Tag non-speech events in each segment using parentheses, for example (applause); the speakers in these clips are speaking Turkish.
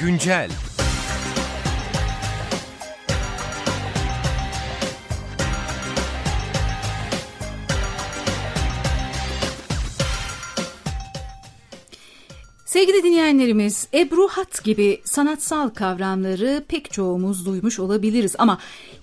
Güncel Sevgili dinleyenlerimiz, Ebru Hat gibi sanatsal kavramları pek çoğumuz duymuş olabiliriz ama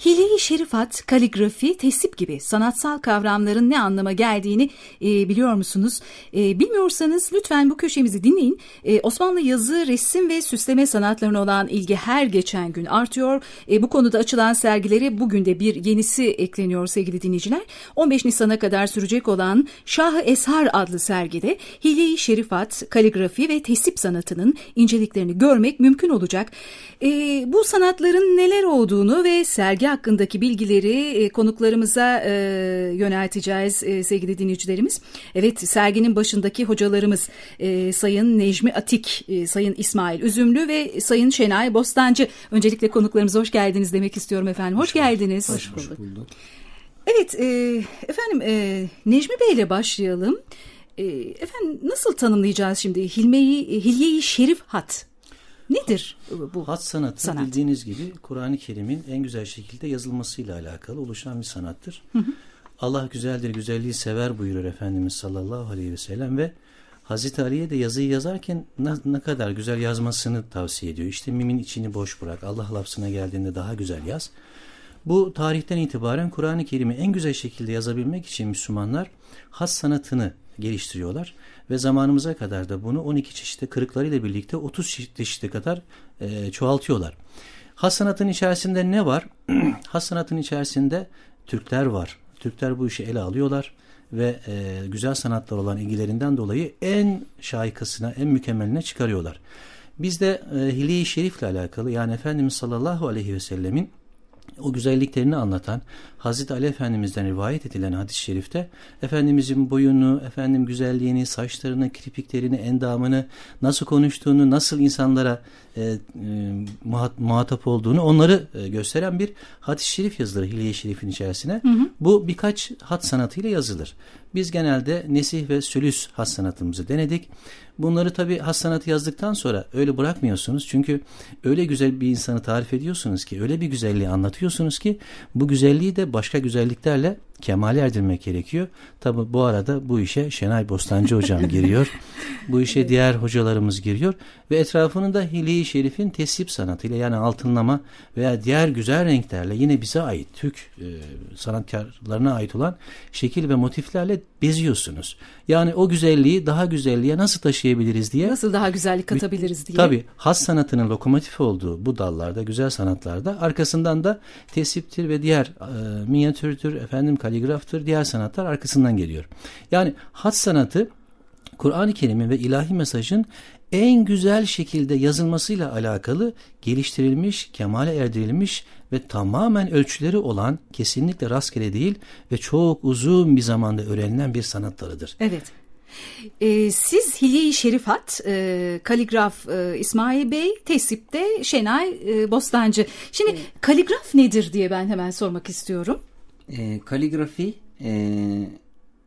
hile-i şerifat, kaligrafi, tesip gibi sanatsal kavramların ne anlama geldiğini e, biliyor musunuz? E, bilmiyorsanız lütfen bu köşemizi dinleyin. E, Osmanlı yazı, resim ve süsleme sanatlarına olan ilgi her geçen gün artıyor. E, bu konuda açılan sergilere bugün de bir yenisi ekleniyor sevgili dinleyiciler. 15 Nisan'a kadar sürecek olan Şah-ı Eshar adlı sergide hile-i şerifat, kaligrafi ve tesip sanatının inceliklerini görmek mümkün olacak. E, bu sanatların neler olduğunu ve sergi hakkındaki bilgileri e, konuklarımıza e, yönelteceğiz e, sevgili dinleyicilerimiz. Evet serginin başındaki hocalarımız e, Sayın Necmi Atik, e, Sayın İsmail Üzümlü ve Sayın Şenay Bostancı. Öncelikle konuklarımıza hoş geldiniz demek istiyorum efendim. Hoş, hoş geldiniz. Hoş bulduk. Evet e, efendim e, Necmi Bey ile başlayalım. E, efendim nasıl tanımlayacağız şimdi Hilmeyi, Hilye-i Şerif Hat? Nedir bu Hat sanatı sanat. bildiğiniz gibi Kur'an-ı Kerim'in en güzel şekilde yazılmasıyla alakalı oluşan bir sanattır. Hı hı. Allah güzeldir, güzelliği sever buyurur Efendimiz sallallahu aleyhi ve sellem ve Hazreti Ali'ye de yazıyı yazarken ne, ne kadar güzel yazmasını tavsiye ediyor. İşte mimin içini boş bırak, Allah lafzına geldiğinde daha güzel yaz. Bu tarihten itibaren Kur'an-ı Kerim'i en güzel şekilde yazabilmek için Müslümanlar has sanatını geliştiriyorlar ve zamanımıza kadar da bunu 12 çeşitli kırıklarıyla birlikte 30 çeşitli kadar e, çoğaltıyorlar. Has sanatın içerisinde ne var? (clears throat) Has sanatın içerisinde Türkler var. Türkler bu işi ele alıyorlar ve e, güzel sanatlar olan ilgilerinden dolayı en şaikasına, en mükemmeline çıkarıyorlar. Biz de e, Hili-i Şerif'le alakalı yani Efendimiz sallallahu aleyhi ve sellemin o güzelliklerini anlatan Hazreti Ali Efendimiz'den rivayet edilen hadis-i şerifte Efendimizin boyunu, efendim güzelliğini, saçlarını, kirpiklerini, endamını, nasıl konuştuğunu, nasıl insanlara e, e, muhatap olduğunu onları e, gösteren bir hadis-i şerif yazılır Hilye-i Şerif'in içerisine. Hı hı. Bu birkaç hat sanatıyla yazılır. Biz genelde nesih ve sülüs has sanatımızı denedik. Bunları tabi has sanatı yazdıktan sonra öyle bırakmıyorsunuz. Çünkü öyle güzel bir insanı tarif ediyorsunuz ki, öyle bir güzelliği anlatıyorsunuz ki bu güzelliği de başka güzelliklerle kemale erdirmek gerekiyor. Tabi bu arada bu işe Şenay Bostancı hocam giriyor. (laughs) bu işe diğer hocalarımız giriyor ve etrafını da Hili-i Şerif'in tesip sanatıyla yani altınlama veya diğer güzel renklerle yine bize ait Türk e, sanatkarlarına ait olan şekil ve motiflerle beziyorsunuz. Yani o güzelliği daha güzelliğe nasıl taşıyabiliriz diye. Nasıl daha güzellik katabiliriz diye. Tabii has sanatının lokomotif olduğu bu dallarda, güzel sanatlarda arkasından da tesiptir ve diğer e, minyatürdür, efendim kaligraftır, diğer sanatlar arkasından geliyor. Yani has sanatı Kur'an-ı Kerim'in ve ilahi mesajın en güzel şekilde yazılmasıyla alakalı geliştirilmiş, kemale erdirilmiş ve tamamen ölçüleri olan kesinlikle rastgele değil ve çok uzun bir zamanda öğrenilen bir sanat dalıdır. Evet. Ee, siz Hilye-i Şerifat, e, kaligraf e, İsmail Bey, tesipte Şenay e, Bostancı. Şimdi evet. kaligraf nedir diye ben hemen sormak istiyorum. E, kaligrafi e,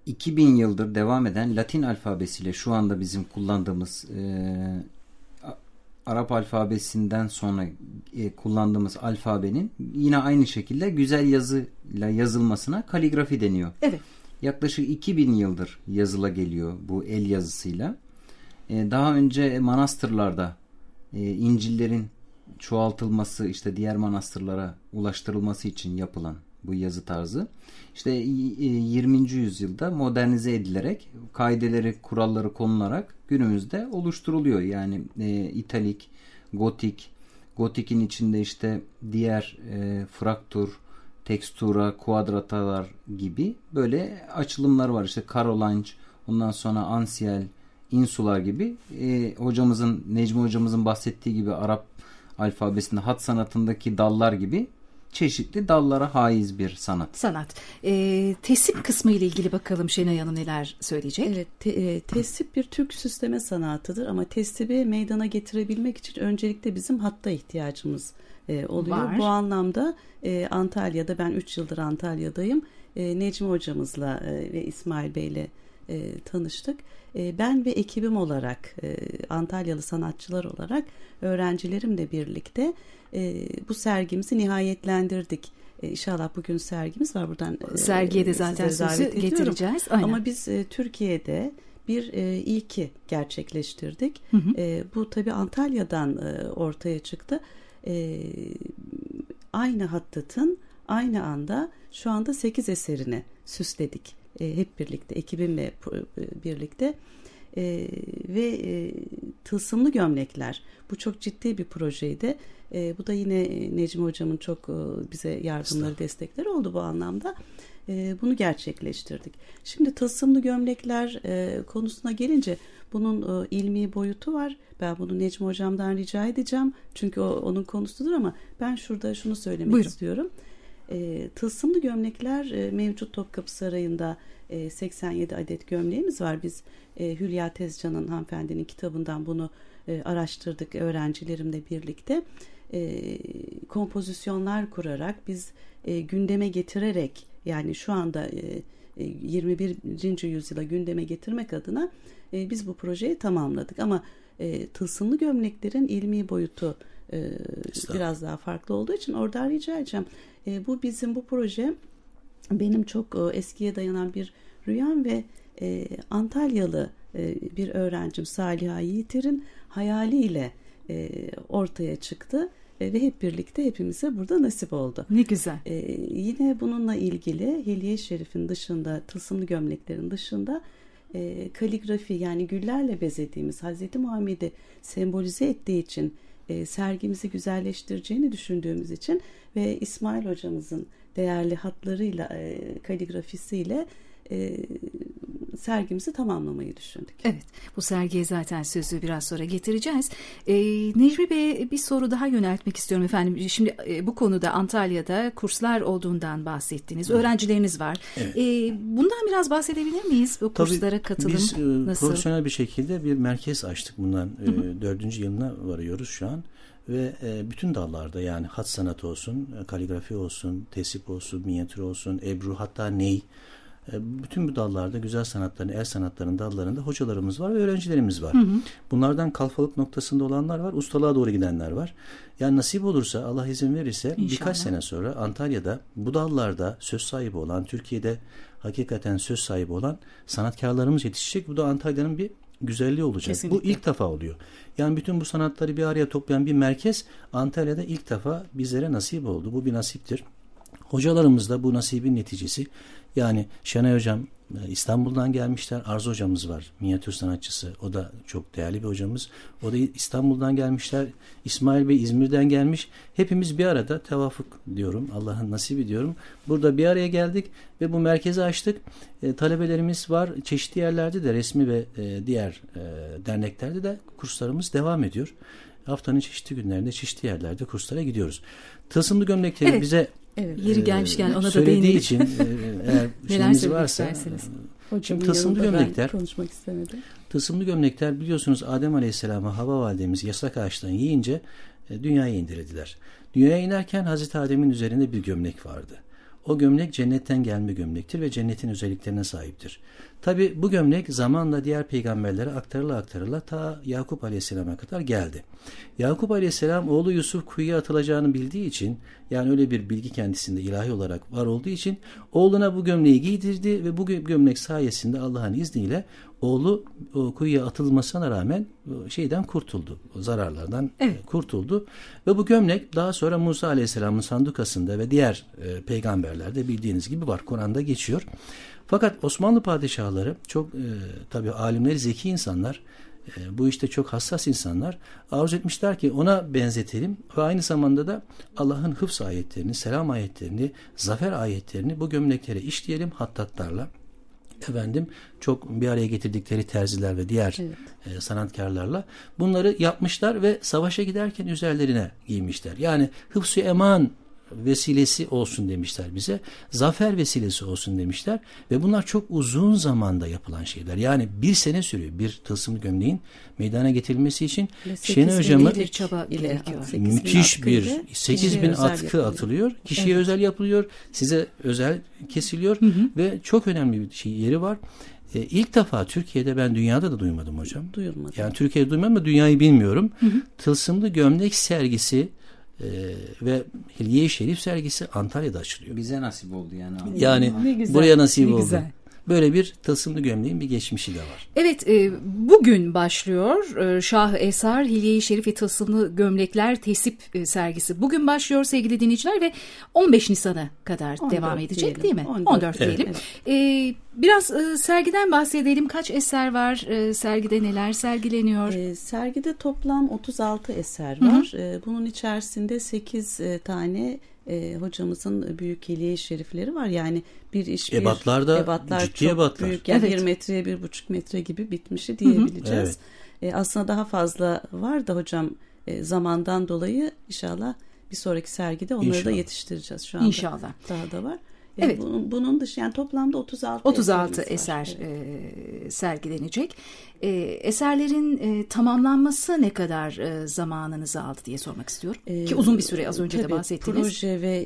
2000 yıldır devam eden Latin alfabesiyle şu anda bizim kullandığımız e, Arap alfabesinden sonra e, kullandığımız alfabenin yine aynı şekilde güzel yazıyla yazılmasına kaligrafi deniyor. Evet. Yaklaşık 2000 yıldır yazıla geliyor bu el yazısıyla. E, daha önce manastırlarda e, İncil'lerin çoğaltılması işte diğer manastırlara ulaştırılması için yapılan bu yazı tarzı. İşte 20. E, yüzyılda modernize edilerek kaideleri, kuralları konularak günümüzde oluşturuluyor. Yani e, italik, gotik, gotikin içinde işte diğer e, fraktur, tekstura, kuadratalar gibi böyle açılımlar var. İşte karolanç, ondan sonra ansiyel, insular gibi e, hocamızın Necmi hocamızın bahsettiği gibi Arap alfabesinde hat sanatındaki dallar gibi çeşitli dallara haiz bir sanat. Sanat. E, tesip kısmı ile ilgili bakalım Şenay Hanım neler söyleyecek? Evet, te, e, tesip bir Türk süsleme sanatıdır ama tesibi meydana getirebilmek için öncelikle bizim hatta ihtiyacımız e, oluyor. Var. Bu anlamda e, Antalya'da ben 3 yıldır Antalya'dayım. E, Necmi hocamızla e, ve İsmail Bey'le e, tanıştık. E, ben ve ekibim olarak e, Antalyalı sanatçılar olarak öğrencilerimle birlikte e, bu sergimizi nihayetlendirdik. E, inşallah bugün sergimiz var buradan. E, Sergiye de zaten sözü getireceğiz. Aynen. Ama biz e, Türkiye'de bir e, ilki gerçekleştirdik. Hı hı. E, bu tabii Antalya'dan e, ortaya çıktı. E, aynı Hattat'ın aynı anda şu anda 8 eserini süsledik. E, hep birlikte, ekibimle e, birlikte. E, ve e, tılsımlı gömlekler. Bu çok ciddi bir projeydi. E, bu da yine Necmi Hocam'ın çok e, bize yardımları, destekleri oldu bu anlamda. E, bunu gerçekleştirdik. Şimdi tılsımlı gömlekler e, konusuna gelince bunun e, ilmi boyutu var. Ben bunu Necmi Hocam'dan rica edeceğim. Çünkü o onun konusudur ama ben şurada şunu söylemek Buyurun. istiyorum. E, tılsımlı gömlekler e, mevcut Topkapı Sarayı'nda e, 87 adet gömleğimiz var. Biz e, Hülya Tezcan'ın hanımefendinin kitabından bunu e, araştırdık öğrencilerimle birlikte. E, kompozisyonlar kurarak biz e, gündeme getirerek yani şu anda e, 21. E, yüzyıla gündeme getirmek adına e, biz bu projeyi tamamladık. Ama e, tılsımlı gömleklerin ilmi boyutu e, biraz daha farklı olduğu için orada rica edeceğim. E, bu bizim bu proje benim çok e, eskiye dayanan bir rüyam ve e, Antalyalı e, bir öğrencim Saliha Yiğiter'in hayaliyle e, ortaya çıktı e, ve hep birlikte hepimize burada nasip oldu. Ne güzel. E, yine bununla ilgili Heliye Şerif'in dışında, tılsımlı gömleklerin dışında e, kaligrafi yani güllerle bezediğimiz Hazreti Muhammed'i sembolize ettiği için e, sergimizi güzelleştireceğini düşündüğümüz için ve İsmail hocamızın değerli hatlarıyla, e, kaligrafisiyle e, sergimizi tamamlamayı düşündük. Evet bu sergiye zaten sözü biraz sonra getireceğiz. E, Necmi Bey'e bir soru daha yöneltmek istiyorum efendim. Şimdi e, bu konuda Antalya'da kurslar olduğundan bahsettiniz. Evet. Öğrencileriniz var. Evet. E, bundan biraz bahsedebilir miyiz? Bu Tabii, kurslara katılım biz, e, nasıl? profesyonel bir şekilde bir merkez açtık bundan. E, dördüncü yılına varıyoruz şu an ve e, bütün dallarda yani hat sanatı olsun, e, kaligrafi olsun, tesip olsun, minyatür olsun, ebru hatta ney bütün bu dallarda güzel sanatların, el sanatlarının dallarında hocalarımız var ve öğrencilerimiz var. Hı hı. Bunlardan kalfalık noktasında olanlar var, ustalığa doğru gidenler var. Yani nasip olursa Allah izin verirse İnşallah. birkaç sene sonra Antalya'da bu dallarda söz sahibi olan, Türkiye'de hakikaten söz sahibi olan sanatkarlarımız yetişecek. Bu da Antalya'nın bir güzelliği olacak. Kesinlikle. Bu ilk defa oluyor. Yani bütün bu sanatları bir araya toplayan bir merkez Antalya'da ilk defa bizlere nasip oldu. Bu bir nasiptir. Hocalarımız da bu nasibin neticesi. Yani Şenay Hocam e, İstanbul'dan gelmişler. Arzu hocamız var. Minyatür sanatçısı. O da çok değerli bir hocamız. O da İstanbul'dan gelmişler. İsmail Bey İzmir'den gelmiş. Hepimiz bir arada tevafuk diyorum. Allah'ın nasibi diyorum. Burada bir araya geldik ve bu merkezi açtık. E, talebelerimiz var. Çeşitli yerlerde de resmi ve e, diğer e, derneklerde de kurslarımız devam ediyor. Haftanın çeşitli günlerinde çeşitli yerlerde kurslara gidiyoruz. Tılsımlı gömlekleri evet. bize Evet. Yeri gelmişken ona da söylediği değinelim. için e, eğer (laughs) şeyiniz varsa isterseniz. Hocam şimdi tılsımlı gömlekler konuşmak istemedim. Tılsımlı gömlekler biliyorsunuz Adem Aleyhisselam'a hava validemiz yasak ağaçtan yiyince e, dünyaya indirdiler. Dünyaya inerken Hazreti Adem'in üzerinde bir gömlek vardı. O gömlek cennetten gelme gömlektir ve cennetin özelliklerine sahiptir. Tabi bu gömlek zamanla diğer peygamberlere aktarıla aktarıla ta Yakup Aleyhisselam'a kadar geldi. Yakup Aleyhisselam oğlu Yusuf kuyuya atılacağını bildiği için yani öyle bir bilgi kendisinde ilahi olarak var olduğu için oğluna bu gömleği giydirdi ve bu gömlek sayesinde Allah'ın izniyle oğlu o kuyuya atılmasına rağmen şeyden kurtuldu. Zararlardan evet. kurtuldu. Ve bu gömlek daha sonra Musa Aleyhisselam'ın sandukasında ve diğer e, peygamberlerde bildiğiniz gibi var. Kur'an'da geçiyor. Fakat Osmanlı padişahları çok e, tabii alimleri zeki insanlar e, bu işte çok hassas insanlar arzu etmişler ki ona benzetelim ve aynı zamanda da Allah'ın hıfz ayetlerini, selam ayetlerini, zafer ayetlerini bu gömleklere işleyelim hattatlarla efendim çok bir araya getirdikleri terziler ve diğer evet. e, sanatkarlarla bunları yapmışlar ve savaşa giderken üzerlerine giymişler. Yani hıfz eman vesilesi olsun demişler bize. Zafer vesilesi olsun demişler. Ve bunlar çok uzun zamanda yapılan şeyler. Yani bir sene sürüyor bir tılsım gömleğin meydana getirilmesi için. Şenay hocamın çaba müthiş bir 8 bin atkı yapılıyor. atılıyor. Kişiye evet. özel yapılıyor. Size özel kesiliyor. Hı hı. Ve çok önemli bir şey yeri var. E, ilk defa Türkiye'de ben dünyada da duymadım hocam. Duyulmadı. Yani Türkiye'de duymadım ama dünyayı bilmiyorum. Tılsımlı gömlek sergisi e, ve Hilye-i Şerif sergisi Antalya'da açılıyor. Bize nasip oldu yani. Yani Ne güzel, buraya nasip ne oldu. güzel. Böyle bir tılsımlı gömleğin bir geçmişi de var. Evet e, bugün başlıyor e, Şah Esar Hilye-i Şerif ve Tılsımlı Gömlekler Tesip e, sergisi. Bugün başlıyor sevgili dinleyiciler ve 15 Nisan'a kadar 14 devam edecek diyelim. değil mi? 14, 14, evet. diyelim. E, biraz e, sergiden bahsedelim. Kaç eser var? E, sergide neler sergileniyor? Ee, sergide toplam 36 eser var. Ee, bunun içerisinde 8 e, tane e, hocamızın büyük heliye şerifleri var. Yani bir iş bir Ebatlar da ebatlar ciddi çok ebatlar. büyük. Yani Evet. 1 metreye 1,5 metre gibi bitmişi diyebileceğiz. Evet. E, aslında daha fazla var da hocam e, zamandan dolayı inşallah bir sonraki sergide onları da İnşallah. yetiştireceğiz şu anda. İnşallah. Daha da var. E, Evet. Bunun, bunun dışı yani toplamda 36 36 eserimiz var. eser Evet. e, sergilenecek. E, eserlerin e, tamamlanması ne kadar e, zamanınızı aldı diye sormak istiyorum. Ki uzun bir süre az önce de Tabii, bahsettiniz. Proje ve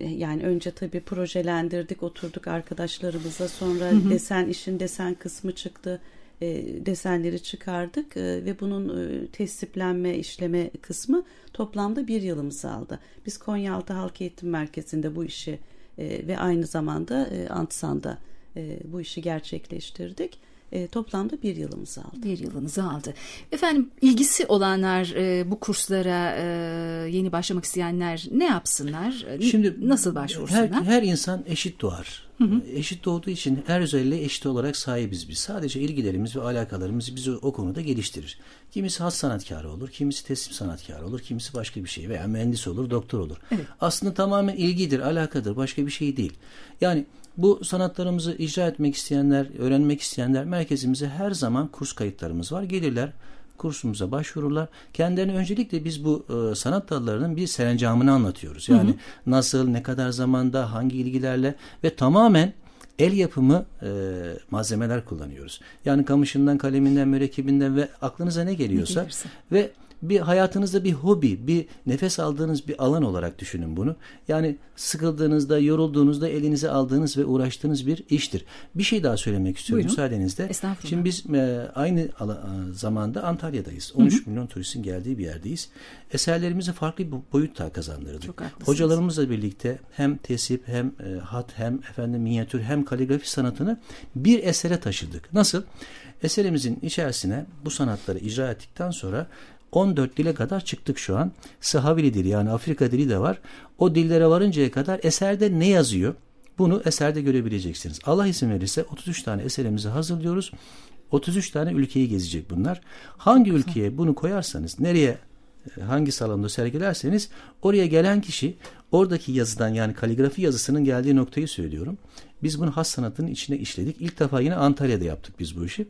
e, yani önce tabii projelendirdik, oturduk arkadaşlarımızla. Sonra desen işin desen kısmı çıktı. E, desenleri çıkardık e, ve bunun e, tesiplenme, işleme kısmı toplamda bir yılımızı aldı. Biz Konyaaltı Halk Eğitim Merkezi'nde bu işi e, ve aynı zamanda e, Antsan'da e, bu işi gerçekleştirdik. E, toplamda bir yılımızı aldı. Bir yılınızı aldı. Efendim ilgisi olanlar e, bu kurslara e, yeni başlamak isteyenler ne yapsınlar? E, Şimdi nasıl her, başvursunlar? her insan eşit doğar. Eşit doğduğu için her özelliğe eşit olarak sahibiz biz. Sadece ilgilerimiz ve alakalarımız bizi o konuda geliştirir. Kimisi has sanatkarı olur, kimisi teslim sanatkarı olur, kimisi başka bir şey veya mühendis olur, doktor olur. Aslında tamamen ilgidir, alakadır, başka bir şey değil. Yani bu sanatlarımızı icra etmek isteyenler, öğrenmek isteyenler merkezimize her zaman kurs kayıtlarımız var. Gelirler, kursumuza başvururlar. Kendilerine öncelikle biz bu e, sanat dallarının bir serencamını anlatıyoruz. Yani nasıl, ne kadar zamanda, hangi ilgilerle ve tamamen el yapımı e, malzemeler kullanıyoruz. Yani kamışından, kaleminden, mürekkebinden ve aklınıza ne geliyorsa gelirse. ve bir hayatınızda bir hobi, bir nefes aldığınız bir alan olarak düşünün bunu. Yani sıkıldığınızda, yorulduğunuzda elinize aldığınız ve uğraştığınız bir iştir. Bir şey daha söylemek istiyorum Buyurun. müsaadenizle. Şimdi biz e, aynı e, zamanda Antalya'dayız. 13 milyon turistin geldiği bir yerdeyiz. Eserlerimizi farklı bir boyut daha kazandırdık. Çok haklısınız. Hocalarımızla birlikte hem tesip hem e, hat hem efendim minyatür hem kaligrafi sanatını bir esere taşıdık. Nasıl? Eserimizin içerisine bu sanatları icra ettikten sonra 14 dile kadar çıktık şu an. Sahavili dili yani Afrika dili de var. O dillere varıncaya kadar eserde ne yazıyor? Bunu eserde görebileceksiniz. Allah izin verirse 33 tane eserimizi hazırlıyoruz. 33 tane ülkeyi gezecek bunlar. Hangi ülkeye bunu koyarsanız, nereye e, hangi salonda sergilerseniz oraya gelen kişi oradaki yazıdan yani kaligrafi yazısının geldiği noktayı söylüyorum. Biz bunu has sanatının içine işledik. İlk defa yine Antalya'da yaptık biz bu işi.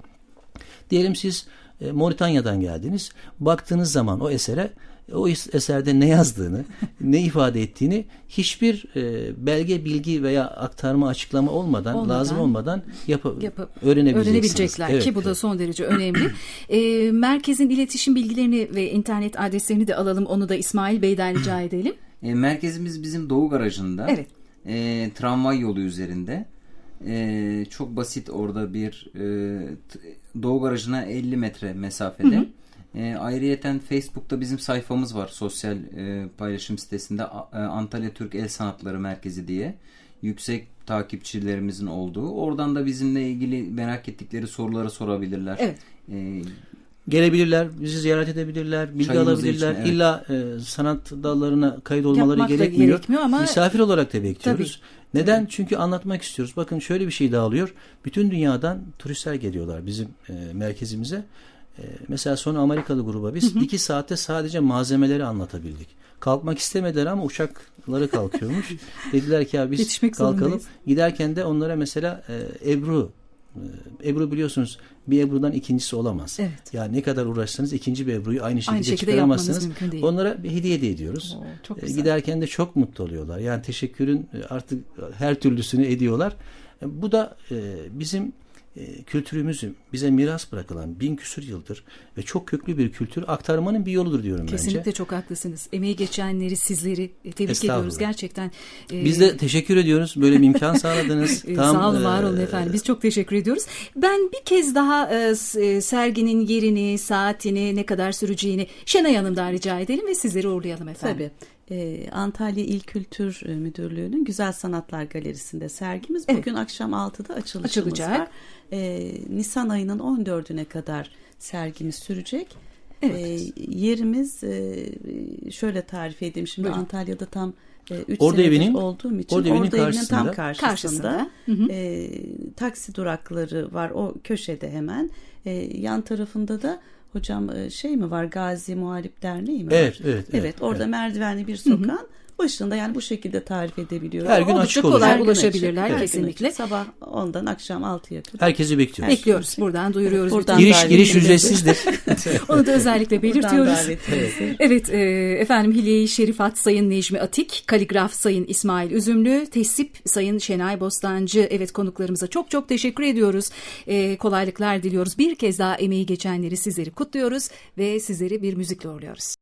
Diyelim siz e, Moritanya'dan geldiniz. Baktığınız zaman o esere o es- eserde ne yazdığını, (laughs) ne ifade ettiğini hiçbir e, belge, bilgi veya aktarma, açıklama olmadan, Olmadan lazım olmadan yapıp, yapıp öğrenebileceksiniz. öğrenebilecekler Evet, ki bu da evet. son derece önemli. (laughs) E, merkezin iletişim bilgilerini ve internet adreslerini de alalım. Onu da İsmail Bey'den rica (clears throat) edelim. E, merkezimiz bizim Doğu Garajı'nda. Evet. E, tramvay yolu üzerinde. E, çok basit orada bir e, Doğu Garajı'na 50 metre mesafede. E, ayrıyeten Facebook'ta bizim sayfamız var sosyal e, paylaşım sitesinde e, Antalya Türk El Sanatları Merkezi diye yüksek takipçilerimizin olduğu. Oradan da bizimle ilgili merak ettikleri soruları sorabilirler. Evet. E, Gelebilirler, bizi ziyaret edebilirler, bilgi Çayımızı alabilirler. için, evet. İlla e, sanat dallarına kayıt olmaları Yapmak gerekmiyor. gerekmiyor ama- Misafir olarak da bekliyoruz. Neden? Çünkü anlatmak istiyoruz. Bakın şöyle bir şey daha oluyor. Bütün dünyadan turistler geliyorlar bizim e, merkezimize. E, mesela son Amerikalı gruba biz iki saatte sadece malzemeleri anlatabildik. Kalkmak istemediler ama uçakları kalkıyormuş. (laughs) Dediler ki ya biz Yetişmek kalkalım. zorundayız. Giderken de onlara mesela e, Ebru Ebru biliyorsunuz bir Ebru'dan ikincisi olamaz. Evet. Yani ne kadar uğraşsanız ikinci bir Ebru'yu aynı şekilde, şekilde yapmanız çıkaramazsınız. Onlara bir hediye de ediyoruz. Oo, çok E, güzel. Giderken de çok mutlu oluyorlar. Yani teşekkürün e, artık her türlüsünü ediyorlar. E, Bu da e, bizim kültürümüzü bize miras bırakılan bin küsur yıldır ve çok köklü bir kültür aktarmanın bir yoludur diyorum Kesinlikle bence. çok haklısınız. Emeği geçenleri sizleri e, tebrik ediyoruz gerçekten. e, Biz de teşekkür ediyoruz. Böyle bir imkan (laughs) sağladınız. e, Tam, Sağ olun, var e, olun efendim. Biz çok teşekkür ediyoruz. Ben bir kez daha e, e, serginin yerini, saatini, ne kadar süreceğini Şenay Hanım'dan rica edelim ve sizleri uğurlayalım efendim. Tabii. Ee, Antalya İl Kültür e, Müdürlüğü'nün Güzel Sanatlar Galeri'sinde sergimiz. Evet. Bugün akşam 6'da açılışımız Açılacak. var. Ee, Nisan ayının 14'üne kadar sergimiz sürecek. Evet. Yerimiz e, şöyle tarif edeyim. Şimdi Buyurun. Antalya'da tam 3 Orada evinin- olduğum için orada evinin orada evinin karşısında. tam karşısında, Karşısında. Hı hı. e, taksi durakları var o köşede hemen. E, yan tarafında da hocam e, şey mi var Gazi Muhalif Derneği mi Evet, var? evet, evet, Evet, orada evet. merdivenli bir sokağın başında yani bu şekilde tarif edebiliyorum. Her gün Oldukça açık kolay. Her ulaşabilirler açık, her kesinlikle. açık. Sabah 10'dan akşam 6'ya kadar. Herkesi bekliyoruz. Bekliyoruz. Buradan duyuruyoruz. Buradan Giriş giriş ücretsizdir. (laughs) Onu da özellikle belirtiyoruz. davetinizi. Evet e, efendim Hilye-i Şerifat Sayın Necmi Atik, Kaligraf Sayın İsmail Üzümlü, Tesip Sayın Şenay Bostancı. Evet konuklarımıza çok çok teşekkür ediyoruz. E, kolaylıklar diliyoruz. Bir kez daha emeği geçenleri sizleri kutluyoruz ve sizleri bir müzikle uğurluyoruz.